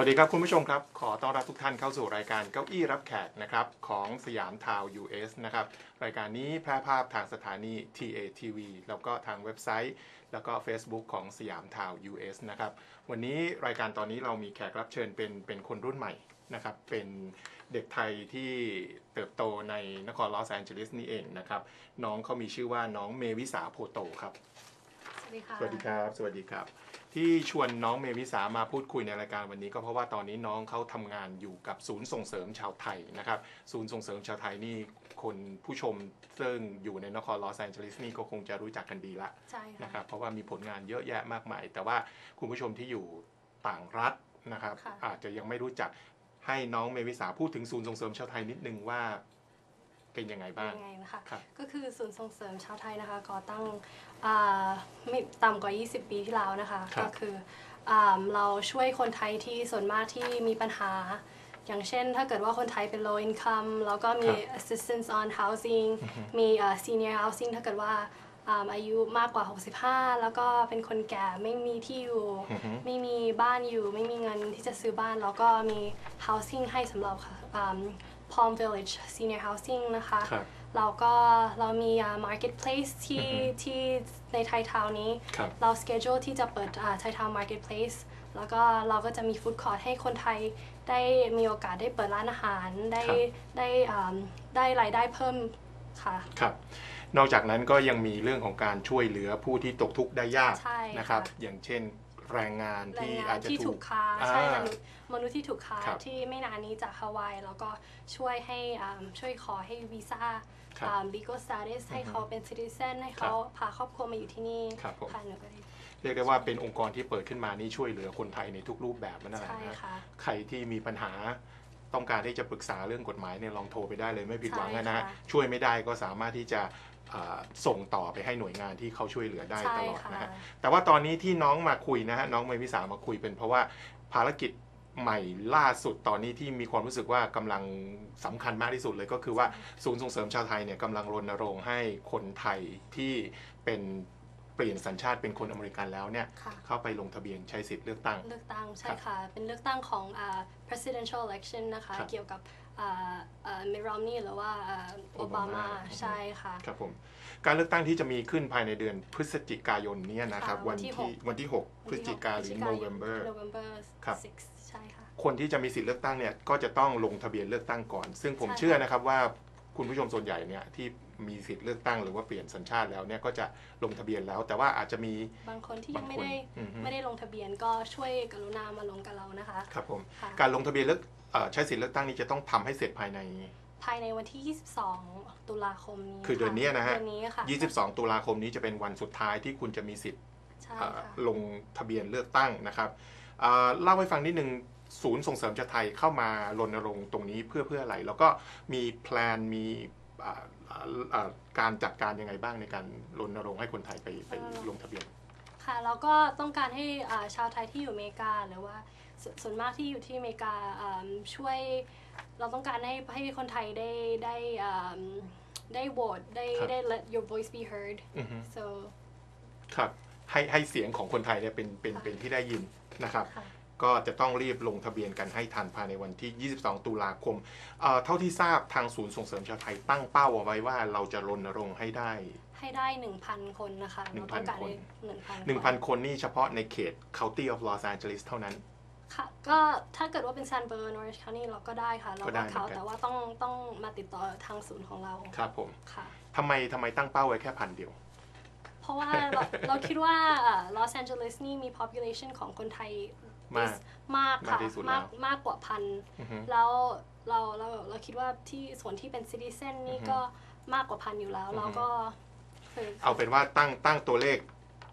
วัสดีครับคุณผู้ชมครับ ขอต้อนรับทุกท่านเข้าสู่รายการเก้าอี้รับแขกนะครับของสยามทาว US นะครับรายการนี้แพร่ภาพทางสถานี TATV แล้วก็ทางเว็บไซต์ แล้วก็ Facebook ของสยามทาว US นะครับวันนี้รายการตอนนี้เรามีแขกรับเชิญเป็นเป็นคนรุ่นใหม่นะครับเป็นเด็กไทยที่เติบโตในนครลอสแอนเจลิสนี่เองนะครับน้องเขามีชื่อว่าน้องเมวิสาโพโตครับสวัสดีค่ะสวัสดีครับ สวัสดีครับ ที่ชวนน้องเมวิสามาพูดคุยในรายการวันนี้ ก็เพราะว่าตอนนี้น้องเขาทำงานอยู่กับศูนย์ส่งเสริมชาวไทยนะครับ ศูนย์ส่งเสริมชาวไทยนี่คนผู้ชมซึ่งอยู่ในนครลอสแอนเจลิสนี่ก็คงจะรู้จักกันดีละใช่นะคค่ะรับเพราะว่ามีผลงานเยอะแยะมากมาย แต่ว่าคุณผู้ชมที่อยู่ต่างรัฐนะครับค่ะอาจจะยังไม่รู้จักให้น้องเมวิสาพูดถึงศูนย์ส่งเสริมชาวไทยนิดนึงว่า เป็นยังไงบ้างยังไงนะคะครับ ก็คือศูนย์ส่งเสริมชาวไทยนะคะก่อตั้งอ่าไม่ต่ำกว่า 20 ปีที่แล้วนะคะ ครับ ก็คืออ่าเราช่วยคนไทยที่ส่วนมากที่มีปัญหา อย่างเช่น ถ้าเกิดว่าคนไทยเป็น low income แล้วก็มี assistance on housing มีอ่า senior housing ถ้าเกิดว่าอ่าอายุมากกว่า 65 แล้วก็เป็นคนแก่ไม่มีที่อยู่ อือฮึ ไม่มีบ้านอยู่ ไม่มีเงินที่จะซื้อบ้าน แล้วก็มี housing ให้สำหรับอ่า Palm Village Senior Housing นะคะครับเราก็เรามีอ่า marketplace ที่อือฮึที่ในไทยทาวน์นี้ครับเรา schedule ที่จะเปิดไทยทาวน์ marketplace แล้วก็เราก็จะมี food court ให้คนไทยได้มีโอกาสได้เปิดร้านอาหาร ได้ครับได้อ่าได้รายได้เพิ่มค่ะครับนอกจากนั้นก็ยังมีเรื่องของการช่วยเหลือผู้ที่ตกทุกข์ได้ยากใช่นะครับค่ะอย่างเช่น แรงงานแรงที่งาอานจจะที่ถูถูกกค้าอ่าใช่มนุษย์มนุษย์ที่ถูกค้าครับที่ไม่นานนี้จากฮาวายแล้วก็ช่วยให้อ่าช่วยขอให้วีซ่าครับอ่า legal status ให้เขาเป็น citizen ให้เขาพาครอบครัวมาอยู่ที่นี่ครับผม ค่ะหนูก็ได้เรียกได้ว่าเป็นองค์กรที่เปิดขึ้นมานี่ช่วยเหลือคนไทยในทุกรูปแบบนั่นแหละใช่นะค่ะ ใครที่มีปัญหาต้องการที่จะปรึกษาเรื่องกฎหมายเนี่ยลองโทรไปได้เลยไม่ผิดหวังใช่นะฮะค่ะช่วยไม่ได้ก็สามารถที่จะอ่า ส่งต่อไปให้หน่วยงานที่เขาช่วยเหลือได้ใช่ตลอดค่ะนะฮะแต่ว่าตอนนี้ที่น้องมาคุยนะฮะน้องเมวิสามาคุยเป็นเพราะว่าภารกิจใหม่ล่าสุดตอนนี้ที่มีความรู้สึกว่ากำลังสำคัญมากที่สุดเลยก็คือว่าศูนย์ส่งเสริมชาวไทยเนี่ยกำลังรณรงค์ให้คนไทยที่เป็น เปลี่ยนสัญชาติเป็นคนอเมริกันแล้วเนี่ยค่ะ เข้าไปลงทะเบียนใช้สิทธิ์เลือกตั้ง เลือกตั้งใช่ครับค่ะ เป็นเลือกตั้งของอ่า presidential election นะคะ ครับเกี่ยวกับอ่าอ่า Mitt Romney หรือว่าโอบา Obama มา ใช่ค่ะ ครับผมการเลือกตั้งที่จะมีขึ้นภายในเดือนพฤศจิกายนเนี้นะครับค่ะวัวันนที่ ที่หกวันที่ 6 พฤศจิกาหรือ November November ครับ 6ใช่ค่ะ คนที่จะมีสิทธิ์เลือกตั้งเนี่ยก็จะต้องลงทะเบียนเลือกตั้งก่อน ซึ่งผมใช่เชื่อนะครับว่าคุณผู้ชมส่วนใหญ่เนี่ยที่ มีสิทธิ์เลือกตั้งหรือว่าเปลี่ยนสัญชาติแล้วเนี่ยก็จะลงทะเบียนแล้ว แต่ว่าอาจจะมีบางคนที่บายังงคนไม่ได้อือฮึไม่ได้ลงทะเบียนก็ช่วยกรุณามาลงกับเรานะคะครับผมค่ะการลงทะเบียนเลือกเอ่อใช้สิทธิ์เลือกตั้งนี้จะต้องทำให้เสร็จภายในภายในวันที่ 22 ตุลาคมนี้ คือเดือนนี้นะฮะเดือนนี้ค่ะ22 ตุลาคมนี้จะเป็นวันสุดท้ายที่คุณจะมีสิทธิ์ใช่เอ่อค่ะลงทะเบียนเลือกตั้งนะครับเอ่อเล่าให้ฟังนิดนึงศูนย์ส่งเสริมชาติไทยเข้ามารณรงค์ตรงนี้เพื่อเพื่ออะไร แล้วก็มีแพลนมีอ่าอ่าอ่า การจัดการยังไงบ้างในการรณรงค์ให้คนไทยไปไปเอ่อลงทะเบียน ค่ะแล้วก็ต้องการให้อ่าชาวไทยที่อยู่อเมริกาหรือว่าสส่วนมากที่อยู่ที่อเมริกาอ่าช่วยเราต้องการให้ให้คนไทยได้ได้อ่าได้โหวตได้ครับได้ let your voice be heard อือฮึ so ครับให้ให้เสียงของคนไทยเนี่ยเป็นเป็นค่ะเป็นที่ได้ยินนะครับค่ะ ก็จะต้องรีบลงทะเบียนกันให้ทันภายในวันที่ 22 ตุลาคมเอ่อเท่าที่ทราบทางศูนย์ส่งเสริมชาวไทยตั้งเป้าเอาไว้ว่าเราจะรณรงค์ให้ได้ ให้ได้ 1,000 คนนะคะ1,000เราต้องการคนได้1,000 1,000 คนนี่เฉพาะในเขต County of Los Angeles เท่านั้น ค่ะ ก็ถ้าเกิดว่าเป็นซันเบอร์นอริชคานี่เราก็ได้ค่ะ เราก็ได้ก็เขาเหมือนกันแต่ว่าต้องต้องมาติดต่อทางศูนย์ของเราครับผมค่ะ ทำไมทำไมตั้งเป้าไว้แค่พันเดียว เพราะว่าเรา เราคิดว่าลอสแอนเจลิสนี่มี population ของคนไทย มากมากมากค่ะที่สุดมากแล้วมากกว่าพันอือฮึแล้วเราเราเราคิดว่าที่ส่วนที่เป็น citizen นี่อือฮึก็มากกว่าพันอยู่แล้วอือฮึเราก็คือเอาเป็นว่าตั้งตั้งตัวเลข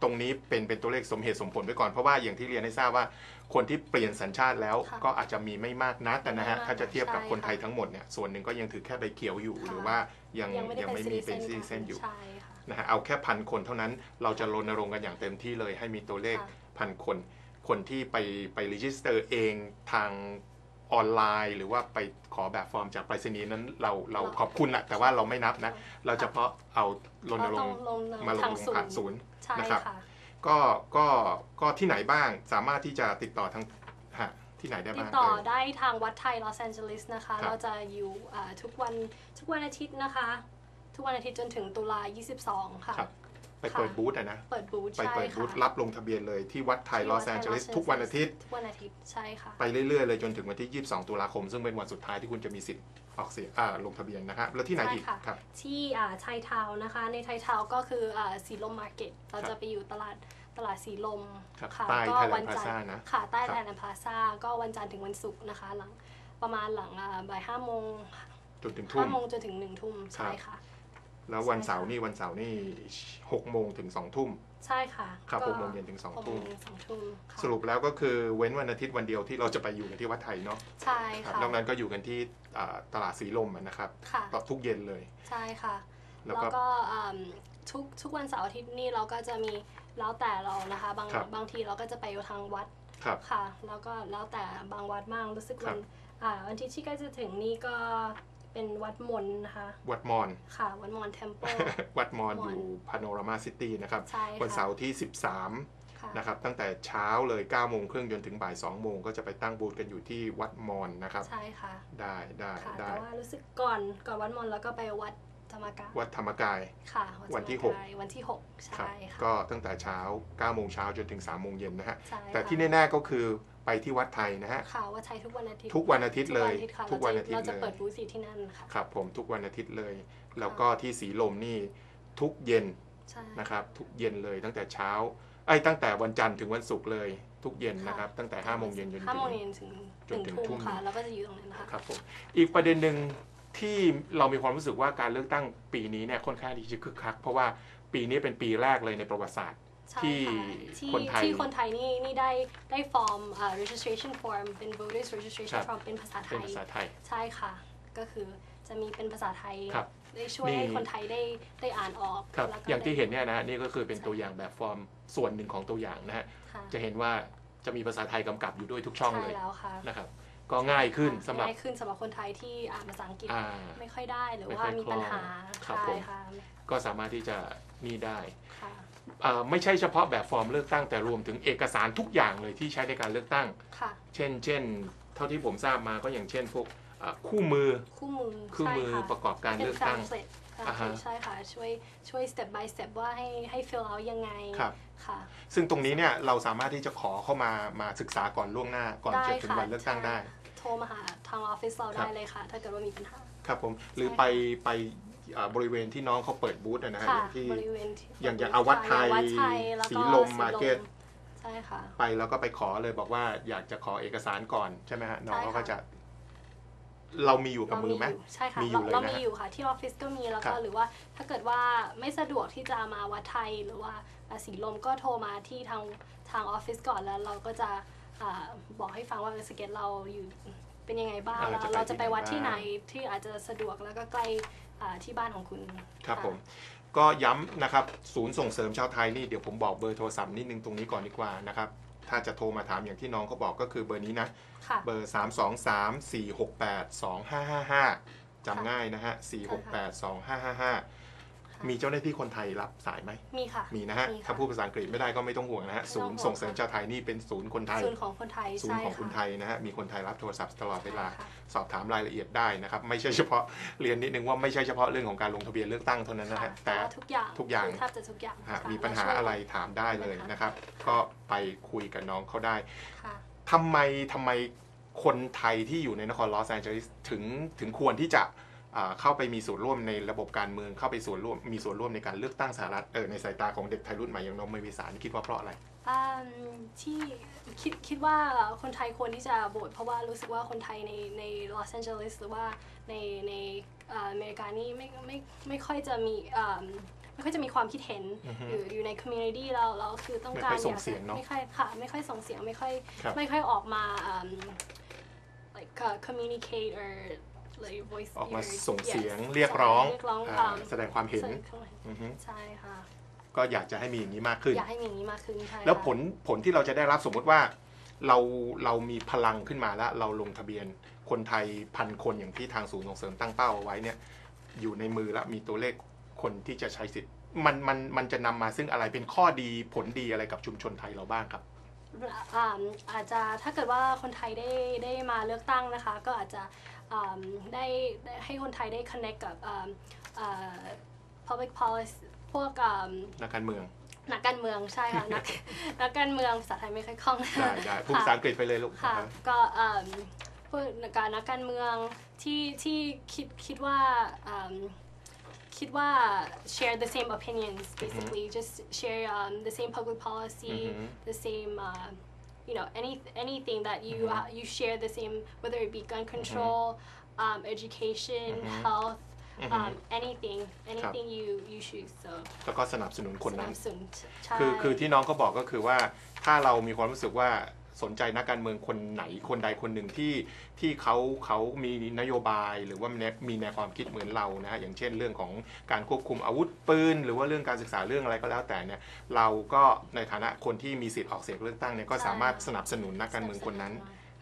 ตรงนี้เป็นเป็นตัวเลขสมเหตุสมผลไปก่อนเพราะว่าอย่างที่เรียนให้ทราบว่าคนที่เปลี่ยนสัญชาติแล้วค่ะก็อาจจะมีไม่มากนักกันนะฮะไม่มากถ้าจะเทียบกับใช่คนไทยค่ะทั้งหมดเนี่ยส่วนหนึ่งก็ยังถือแค่ใบเขียวอยู่ค่ะหรือว่ายังยังไม่ได้ยังเป็นไม่มีเป็น citizen ซีเซนอยู่ใช่ค่ะนะฮะเอาแค่พันคนเท่านั้นเราจะรณรงค์กันอย่างเต็มที่เลยให้มีตัวเลขค่ะพันคน คนที่ไปไปรีจิสเตอร์เองทางออนไลน์ หรือว่าไปขอแบบฟอร์มจากไปรษณีย์นั้นเราเราเราขอบคุณแหละแต่ว่าเราไม่นับนะ เราเฉพาะเอารณรงค์เราต้องลงมาลงทางศูนย์ผ่านศูนย์ใช่นะครับค่ะก็ก็ก็ที่ไหนบ้างสามารถที่จะติดต่อทางฮะที่ที่ไหนได้ติดบ้างต่อเอ่ยได้ทางวัดไทยลอสแอนเจลิสนะคะครับเราจะอยู่อ่าทุกวันทุกวันอาทิตย์นะคะ ทุกวันอาทิตย์จนถึงตุลา 22 ค่ะครับ ไปเปิดบูธอะนะเปิดบูธไปใช่เปิดบูค่ะธรับลงทะเบียนเลยที่วัดไทยที่ลอวัดสไทแอนเจลิส Los ทุกวันอาทิตย์ ทุกวันอาทิตย์ใช่ค่ะ ไปเรื่อยๆเลยจนถึงวันที่ 22 ตุลาคม ซึ่งเป็นวันสุดท้ายที่คุณจะมีสิทธิ์ออกเสียงอ่าลงทะเบียนนะครับแล้วที่ไหนใช่อีกค่ะ ครับ ที่อ่าไทยทาวน์นะคะ ในไทยทาวน์ก็คืออ่าสีลมมาร์เก็ตเราครับจะไปอยู่ตลาดตลาดสีลมครับค่ะใต้ก็ Thailand วัจันท Plaza ร์นะค่ะใต้ครับ ไทยแลนด์พลาซ่าก็วันจันทร์ถึงวันศุกร์นะคะ หลังประมาณหลังอ่าบ่ายห้าโมงจนถึงทุ่ห้าม โมงจนถึงหนึ่งทุ่มครับใช่ค่ะ แล้ววันใช่ค่ะเสาร์นี่วันเสาร์นี่6โมงถึง2ทุ่มใช่ค่ะครับก็6โมงเย็นถึงหก2โมทุ่งมถึงสองทุ่มค่ะสรุปแล้วก็คือเว้นวันอาทิตย์วันเดียวที่เราจะไปอยู่กันที่วัดไทยเนาะใช่ครับค่ะนอกนั้นก็อยู่กันที่อ่าตลาดสีลมอะนะครับค่ะก็ทุกเย็นเลยใช่ค่ะ แล้แล้ววก็ก็อืมทุกทุกวันเสาร์อาทิตย์นี่เราก็จะมีแล้วแต่เรานะคะบางครับบางทีเราก็จะไปอยู่ทางวัดครับค่ะ แล้วก็แล้วแต่บางวัดมากรู้สึกครัวับนอ่าวันที่ที่ใกล้จะถึงนี่ก็ เป็นวัดมนนะคะ วัดมอนค่ะ วัดมอนเทมเพิลวัดมอนมอนอยู่พาโนรามาซิตี้นะครับใช่ค่ะวันเสาร์ที่ 13ค่ะนะครับ ตั้งแต่เช้าเลย9โมงครึ่งจนถึงบ่าย2โมงก็จะไปตั้งบูธกันอยู่ที่วัดมอนนะครับ ใช่ค่ะ ได้ได้ค่ะได้แต่ว่ารู้สึกก่อนก่อนวัดมอนแล้วก็ไปวัดธรรมกายวัดธรรมกายค่ะวันที่ธรรมกายวันที่หกครับใช่ค่ะก็ตั้งแต่เช้า9โมงเช้าจนถึง3โมงเย็นนะฮะใช่แต่ที่ค่ะแน่ๆก็คือ ไปที่วัดไทยนะฮะค่ะวัดไทยทุกวันอาทิตย์ทุกวันอาทิตย์เลยค่ะทุกวันอาทิตย์เราจะเลยเปิดบูธอยู่ที่นั่นค่ะครับผมทุกวันอาทิตย์เลย แล้วก็ที่สีลมนี่ทุกเย็นใช่นะครับทุกเย็นเลยตั้งแต่เช้าไอ้ยตั้งแต่วันจันทร์ถึงวันศุกร์เลยทุกเย็นนะครับ ตั้งแต่5โมงเย็นจนห้าถึโมงงเย็นถึงจหนนึ่งถึงทุ่ทุ่มมค่ะแล้วก็จะอยู่ตรงนั้นนะคะครับผมอีกประเด็นหนึ่งที่เรามีความรู้สึกว่าการเลือกตั้งปีนี้เนี่ยค่อนข้างที่จะคึกคัก เพราะว่าปีนี้เป็นปีแรกเลยในประวัติศาสตร์ ใช่ที่ค่ะที่คนไทย ที่คนไทยนี่นี่ได้ได้ฟอร์มอ่า registration form เป็น voters ครั registration บ form เป็นภาษาไทเป็นย ภาษาไทย ใช่ค่ะ ก็คือจะมีเป็นภาษาไทย ครับได้ช่วยนี่ให้คนไทยได้ได้อ่านออกครับ แล้วก็อย่างที่ได้เห็นเนี่ยนะนี่ก็คือเป็นตัวอย่างแบบฟอร์มส่วนหนึ่งของตัวอย่างนะฮะ ค่ะจะเห็นว่าจะมีภาษาไทยกำกับอยู่ด้วยทุกช่องใช่เลยแล้วค่ะนะครับ ก็ง่ายขึ้นสำหรับง่ายขึ้นสำหรับคนไทยที่อ่านภาษาอังกฤษ อ่า ไม่ค่อยได้หรือไม่ว่าค่อยมีปัญหาคล่องครับใช่ผม ค่ะก็สามารถที่จะนี่ได้ ค่ะอ่า ไม่ใช่เฉพาะแบบฟอร์มเลือกตั้งแต่รวมถึงเอกสารทุกอย่างเลยที่ใช้ในการเลือกตั้ง ค่ะ เช่น เช่น เท่าที่ผมทราบมาก็อย่างเช่นพวกอ่าคู่มือคู่มือคู่มือใช่ค่ะประกอบการเป็นเลือกแฟตั้มงเสร็จอ่าฮะ ใช่ค่ะ ช่วยช่วย step by step ว่าให้ให้ fill out ยังไงครับ ค่ะ ซึ่งตรงนี้เนี่ยเราสามารถที่จะขอเข้ามามาศึกษาก่อนล่วงหน้าก่อนได้จะถึงค่ะวันเลือกตั้งได้ใช่โทรมาหาทางออฟฟิศเราครัได้บเลยค่ะ ถ้าเกิดว่ามีปัญหา ครับผมหรือใช่ไปไป อ่าบริเวณที่น้องเขาเปิดบูธอะนะฮะอค่ะย่างที่ บริเวณที่อย่างอย่างเอาวัดไทยวัดไทยแล้วสีก็ลม Market ใช่ค่ะ ไปแล้วก็ไปขอเลยบอกว่าอยากจะขอเอกสารก่อนใช่ไหมฮะน้องเขาก็จะ เรามีอยู่กับมือไหม เราใช่ค่ะมีอยู่เราเลยเรานะมีอยู่ค่ะ ที่ออฟฟิศก็มีแล้วครัก็บ หรือว่าถ้าเกิดว่าไม่สะดวกที่จะมาวัดไทยหรือว่าสีลมก็โทรมาที่ทางทางออฟฟิศก่อนแล้ว เราก็จะอ่าบอกให้ฟังว่าเออสเก็ตเราอยู่เป็นยังไงบ้างอ่าแล้วจะไปเราจะไปวัดที่ที่ไหไหนนบ้าง ที่อาจจะสะดวกแล้วก็ใกล้ อ่าที่บ้านของคุณครับะผมก็ย้ำนะครับศูนย์ส่งเสริมชาวไทยนี่เดี๋ยวผมบอกเบอร์โทรศัพท์นิดนึงตรงนี้ก่อนดีกว่านะครับถ้าจะโทรมาถามอย่างที่น้องเขาบอกก็คือเบอร์นี้นะค่ะเบอร์ 3 2 3 4 6 8 2 5 5 5จำง่ายนะฮะ4 6 8 2 5 5 5 มีเจ้าหน้าที่คนไทยรับสายไหม มีค่ะ มีนะฮะมีค่ะถ้าพูดภาษาอังกฤษไม่ได้ก็ไม่ต้องห่วงนะฮะไม่ศูต้องนย์ห่วงส่งเสริมค่ะชาวไทยนี่เป็นศูนย์คนไทย ศูนย์ของคนไทย ศูนใช่ย์ของคนไทค่ะยนะฮะ มีคนไทยรับโทรศัพท์ตลอดเวลาใช่ค่ะสอบถามรายละเอียดได้นะครับ ไม่ใช่เฉพาะเรียนนิดนึงว่าไม่ใช่เฉพาะเรื่องของการลงทะเบียนเลือกตั้งเท่านั้นนะค่ะฮะ แต่แต่ว่าทุกอย่าง ทุกอย่างแทบจะทุกอย่างหากค่ะมีปัญหาเช่วยอะไรถามได้เลยนะครับ ก็ไปคุยกับน้องเขาได้ค่ะทำไมทำไมคนไทยที่อยู่ในนครลอสแอนเจลิสถึงถึงควรที่จะอ่า เข้าไปมีส่วนร่วมในระบบการเมืองเข้าไปส่วนร่วมมีส่วนร่วมในการเลือกตั้งสหรัฐเออในสายตาของเด็กไทยรุ่นใหม่อย่างน้องเมวิสานคิดว่าเพราะอะไรอืมที่คิดคิดว่าคนไทยควรที่จะโหวตเพราะว่ารู้สึกว่าคนไทยในในลอสแอนเจลิสหรือว่าในในเอ่ออเมริกานี่ไม่ไม่ไม่ค่อยจะมีเอิ่มไม่ค่อยจะมีความคิดเห็นอือฮึอยู่อยู่ในคอมมูนิตี้เราเราคือต้องการไม่ค่อยส่งากจะเสียงเนอะไม่ค่อยค่ะไม่ค่อยส่งเสียงไม่ค่อยครับไม่ค่อยออกมาอืม like uh, communicate or like voice ออกมา your- ส่งเสียง yes เรียกร้องใช่เรียกร้องอ่าอืมแสดงความเห็นแสดงความเห็นอือฮึใช่ค่ะก็อยากจะให้มีอย่างนี้มากขึ้น อยากให้มีอย่างนี้มากขึ้นใช่แล้วค่ะผลผลที่เราจะได้รับสมมติว่า เราเรามีพลังขึ้นมาแล้ว เราลงทะเบียนคนไทยพันคนอย่างที่ทางศูนย์ส่งเสริมตั้งเป้าเอาไว้เนี่ย อยู่ในมือแล้วมีตัวเลขคนที่จะใช้สิทธิ์มันมันมันจะนำมาซึ่งอะไรเป็นข้อดีผลดีอะไรกับชุมชนไทยเราบ้างครับอ่าอาจจะถ้าเกิดว่าคนไทยได้ได้มาเลือกตั้งนะคะ ก็อาจจะอ่า ได้ได้ให้คนไทยได้ connect กับอ่าอ่า public policy พวกอ่านักการเมือง นักการเมืองใช่ค่ะนักนักการเมืองภาษาไทยไม่ค่อยคล่องได้ได้พูดภาษาอังกฤษไปเลยลูกค่ะนะครับก็เอิ่มพวกการนักการเมืองที่ที่คิดคิดว่าเอิ่มคิดว่า share the same opinions basically just share um, the same public policy อือฮึ the same uh, you know any anything that you uh, you share the same whether it be gun control um, education health um, anything anything you you choose so แล้วก็สนับสนุนคน ส นั้ นั น บสนุนใช่ คือคือที่น้องเขาบอกก็คือว่าถ้าเรามีความรู้สึกว่า สนใจนักการเมืองคนไหนคนใดคนหนึ่งที่ที่เขาเขามีนโยบายหรือว่ามีแนวมีแนวความคิดเหมือนเรานะฮะอย่างเช่นเรื่องของการควบคุมอาวุธปืนหรือว่าเรื่องการศึกษาเรื่องอะไรก็แล้วแต่เนี่ยเราก็ในฐานะคนที่มีสิทธิ์ออกเสียงเลือกตั้งเนี่ยก็สามารถสนับสนุนนักการเมืองคนนั้น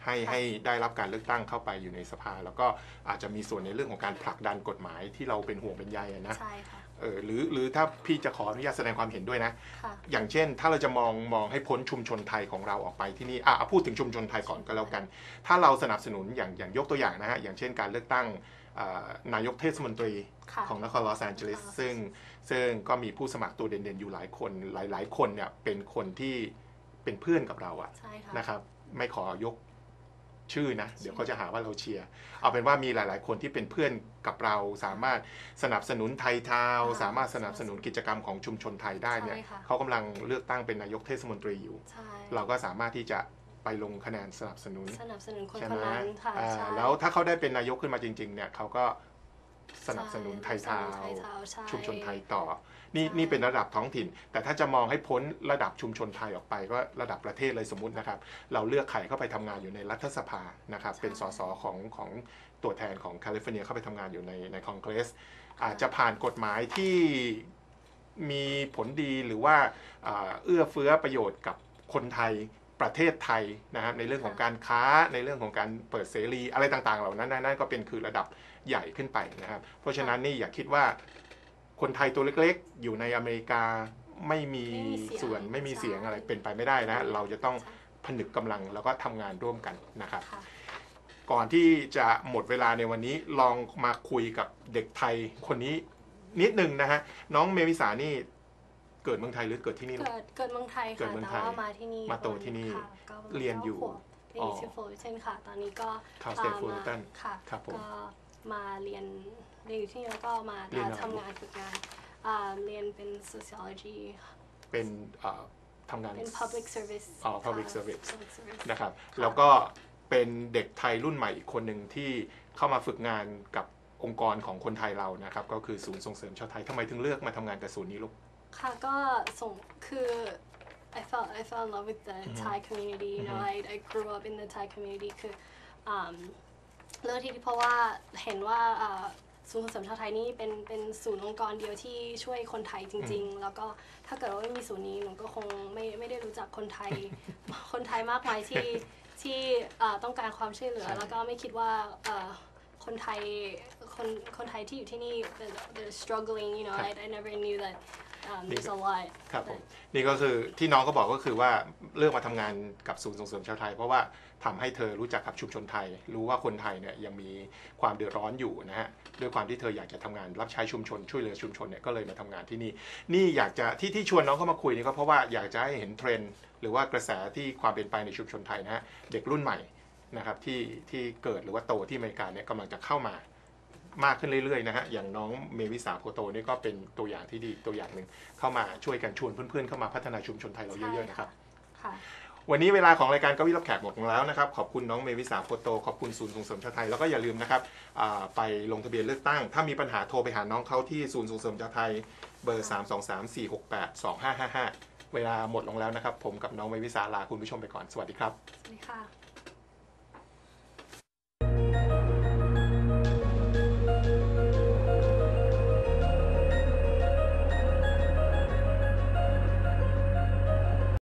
ให้ให้ได้รับการเลือกตั้งเข้าไปอยู่ในสภา แล้วก็อาจจะมีส่วนในเรื่องของการผลักดันกฎหมายที่เราเป็นห่วงเป็นใยอะนะใช่ค่ะเออหรือหรือถ้าพี่จะขออนุญาตแสดงความเห็นด้วยนะ ค่ะ อย่างเช่น ถ้าเราจะมองมองให้พ้นชุมชนไทยของเราออกไปที่นี่อะเอาพูดถึงชุมชนไทยก่อนก็แล้วกัน ถ้าเราสนับสนุนอย่างอย่างยกตัวอย่างนะฮะอย่างเช่นการเลือกตั้งอ่านายกเทศมนตรี ค่ะ ของนครลอสแอนเจลิสซึ่งซึ่งก็มีผู้สมัครตัวเด่นๆ อยู่หลายคนหลาย ๆ คนเนี่ยเป็นคนที่เป็นเพื่อนกับเราอะใช่ค่ะ นะครับไม่ขอยก ชื่อนะ เดี๋ยวเขาจะหาว่าเราเชียร์ เอาเป็นว่ามีหลาย ๆ คนที่เป็นเพื่อนกับเราสามารถสนับสนุนไทยทาวน์ค่ะสามารถสนับสนุนกิจกรรมของชุมชนไทยได้เนี่ยใช่ค่ะ เขากำลังเลือกตั้งเป็นนายกเทศมนตรีอยู่ ใช่เราก็สามารถที่จะไปลงคะแนนสนับสนุนสนับสนุนคนใช่คไหนมนั้นค่ะอ่าใช่แล้วถ้าเขาได้เป็นนายกขึ้นมาจริง ๆ เนี่ยเขาก็ สนับสนุนไทยทาวสนับสนุนไทยน์ทาวน์ใช่ชุมชนไทยต่อ นี่ใช่นี่เป็นระดับท้องถิ่น แต่ถ้าจะมองให้พ้นระดับชุมชนไทยออกไป ก็ระดับประเทศเลยสมมุตินะครับ เราเลือกใครเข้าไปทำงานอยู่ในรัฐสภานะครับ เป็นสสของของตัวแทนของแคลิฟอร์เนียเข้าไปทำงานอยู่ในในคอนเกรส อาจจะผ่านกฎหมายที่มีผลดีหรือว่าอ่าเอื้อเฟื้อประโยชน์กับคนไทย ประเทศไทยนะครับในเรื่องของการค้าในเรื่องของการเปิดเสรีอะไรต่างๆ เหล่านั้นนั่นก็เป็นคือระดับใหญ่ขึ้นไปนะครับ เพราะฉะนั้นนี่อย่าคิดว่าคนไทยตัวเล็กๆ อยู่ในอเมริกาไม่มีไม่มีเสียงส่วนไม่มีเสียงใช่อะไรเป็นไปไม่ได้นะเราจะต้องใช่ผนึกกำลังแล้วก็ทำงานร่วมกันนะครับค่ะก่อนที่จะหมดเวลาในวันนี้ลองมาคุยกับเด็กไทยคนนี้นิดหนึ่งนะฮะน้องเมวิสานี่ เกิดเมืองไทยหรือเกิดที่นี่ลูกเกิดเกิดเมืองไทยเกิดค่ะเมืองแต่ไทยว่ามาที่นี่มาโตที่นี่ค่ะก็เรียนอยู่ก้าขวบเรียนอยู่ที่โฟลเทนค่ะ ตอนนี้ก็ Cal State อ่า Fullerton มาค่ะครับผมก็มาเรียนเรียนอยู่ที่นี่แล้วก็มาเรียนอะไร ทำงานฝึกงานอ่าเรียนเป็น sociology เป็นเอ่อทำงาน เป็น public service อ๋อ public ค่ะ service public service นะครับค่ะแล้วก็เป็นเด็กไทยรุ่นใหม่อีกคนหนึ่งที่เข้ามาฝึกงานกับองค์กรของคนไทยเรานะครับ ก็คือศูนย์ส่งเสริมชาวไทยทำไมถึงเลือกมาทำงานกับศูนย์นี้ลูก ค่ะก็ส่งคือ I felt I fell in love with the Thai community you know I I grew up in the Thai community คืออืมเรื่องที่เพราะว่าเห็นว่าอ่าศูนย์ส่งเสริมชาวไทยนี่เป็นเป็นศูนย์องค์กรเดียวที่ช่วยคนไทยจริง ๆ แล้วก็ถ้าเกิดว่าไม่มีศูนย์นี้หนูก็คงไม่ไม่ได้รู้จักคนไทย คนไทยมากมายที่ที่อ่าต้องการความช่วยเหลือใช่แล้วก็ไม่คิดว่าอ่าคนไทยคนคนไทยที่อยู่ที่นี่ they're- they're struggling you know I, I never knew that um, there's a lot ครับผมนี่ก็คือที่น้องก็บอกก็คือว่าเลือกมาทำงานกับศูนย์ส่งเสริมชาวไทย เพราะว่าทำให้เธอรู้จักกับชุมชนไทย รู้ว่าคนไทยเนี่ยยังมีความเดือดร้อนอยู่นะฮะด้วยความที่เธออยากจะทำงานรับใช้ชุมชนช่วยเหลือชุมชนเนี่ยก็เลยมาทำงานที่นี่ นี่อยากจะที่ที่ชวนน้องเข้ามาคุยนี่ก็เพราะว่าอยากจะให้เห็นเทรนด์หรือว่ากระแสที่ความเป็นไปในชุมชนไทยนะฮะเด็กรุ่นใหม่นะครับที่ที่เกิดหรือว่าโตที่อเมริกาเนี่ยกำลังจะเข้ามา มากขึ้นเรื่อยๆนะฮะอย่างน้องเมวิสาโพโตนี่ก็เป็นตัวอย่างที่ดีตัวอย่างหนึ่งเข้ามาช่วยกันชวนเพื่อนๆเข้ามาพัฒนาชุมชนไทยเราเยอะๆนะครับค่ะวันนี้เวลาของรายการเก็วิรับแขกหมดลงแล้วนะครับ ขอบคุณน้องเมวิสาโฟโต ขอบคุณศูนย์ส่งเสริมชาวไทย แล้วก็อย่าลืมนะครับอ่าไปลงทะเบียนเลือกตั้ง ถ้ามีปัญหาโทรไปหาน้องเขาที่ศูนย์ส่งเสริมชาวไทย เบอร์ 3 2 3 4 6 8 2 5 5 5 เวลาหมดลงแล้วนะครับ ผมกับน้องเมวิสาลาคุณผู้ชมไปก่อน สวัสดีครับ สวัสดีค่ะ